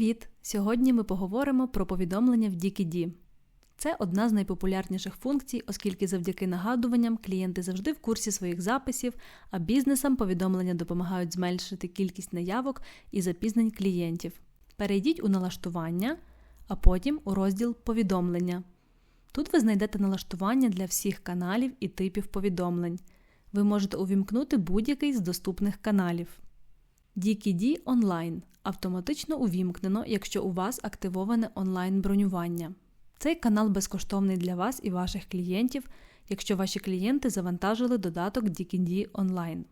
Привіт! Сьогодні ми поговоримо про повідомлення в DKD. Це одна з найпопулярніших функцій, оскільки завдяки нагадуванням клієнти завжди в курсі своїх записів, а бізнесам повідомлення допомагають зменшити кількість наявок і запізнень клієнтів. Перейдіть у налаштування, а потім у розділ Повідомлення. Тут ви знайдете налаштування для всіх каналів і типів повідомлень. Ви можете увімкнути будь-який з доступних каналів. DKD онлайн автоматично увімкнено, якщо у вас активоване онлайн бронювання. Цей канал безкоштовний для вас і ваших клієнтів, якщо ваші клієнти завантажили додаток DKD онлайн.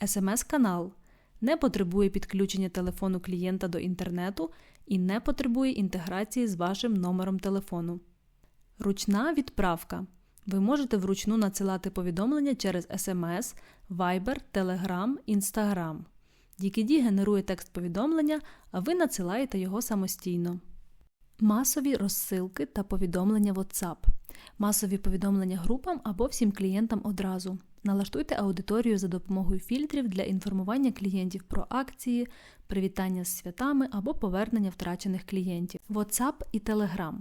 SMS-канал не потребує підключення телефону клієнта до інтернету і не потребує інтеграції з вашим номером телефону. Ручна відправка. Ви можете вручну надсилати повідомлення через SMS, Viber, Telegram, Instagram. DKD генерує текст повідомлення, а ви надсилаєте його самостійно. Масові розсилки та повідомлення WhatsApp. Масові повідомлення групам або всім клієнтам одразу. Налаштуйте аудиторію за допомогою фільтрів для інформування клієнтів про акції, привітання з святами або повернення втрачених клієнтів. WhatsApp і Telegram.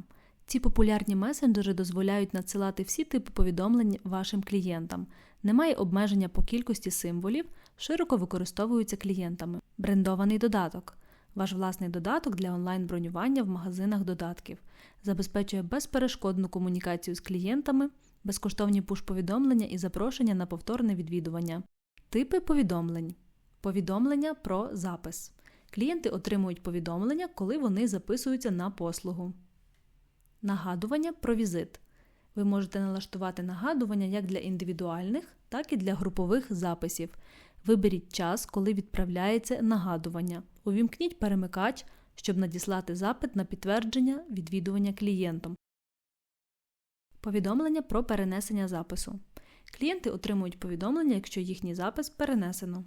Ці популярні месенджери дозволяють надсилати всі типи повідомлень вашим клієнтам. Немає обмеження по кількості символів, широко використовуються клієнтами. Брендований додаток. Ваш власний додаток для онлайн-бронювання в магазинах додатків забезпечує безперешкодну комунікацію з клієнтами, безкоштовні пуш-повідомлення і запрошення на повторне відвідування. Типи повідомлень. Повідомлення про запис. Клієнти отримують повідомлення, коли вони записуються на послугу. Нагадування про візит. Ви можете налаштувати нагадування як для індивідуальних, так і для групових записів. Виберіть час, коли відправляється нагадування. Увімкніть перемикач, щоб надіслати запит на підтвердження відвідування клієнтом. Повідомлення про перенесення запису. Клієнти отримують повідомлення, якщо їхній запис перенесено.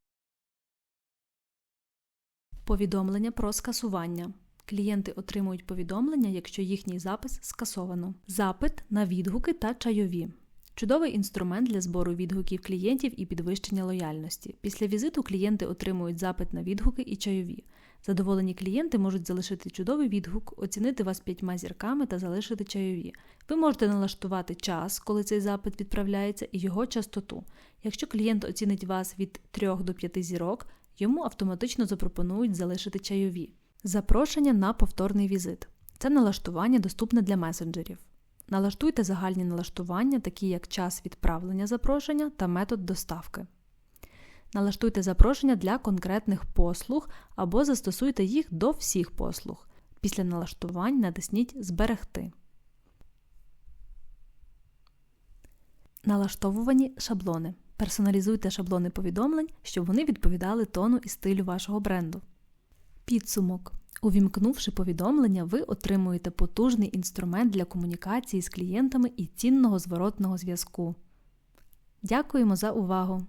Повідомлення про скасування. Клієнти отримують повідомлення, якщо їхній запис скасовано. Запит на відгуки та чайові. Чудовий інструмент для збору відгуків клієнтів і підвищення лояльності. Після візиту клієнти отримують запит на відгуки і чайові. Задоволені клієнти можуть залишити чудовий відгук, оцінити вас п'ятьма зірками та залишити чайові. Ви можете налаштувати час, коли цей запит відправляється, і його частоту. Якщо клієнт оцінить вас від 3 до 5 зірок, йому автоматично запропонують залишити чайові. Запрошення на повторний візит. Це налаштування доступне для месенджерів. Налаштуйте загальні налаштування, такі як час відправлення запрошення та метод доставки. Налаштуйте запрошення для конкретних послуг або застосуйте їх до всіх послуг. Після налаштувань натисніть Зберегти. Налаштовувані шаблони. Персоналізуйте шаблони повідомлень, щоб вони відповідали тону і стилю вашого бренду. Підсумок. Увімкнувши повідомлення, ви отримуєте потужний інструмент для комунікації з клієнтами і цінного зворотного зв'язку. Дякуємо за увагу!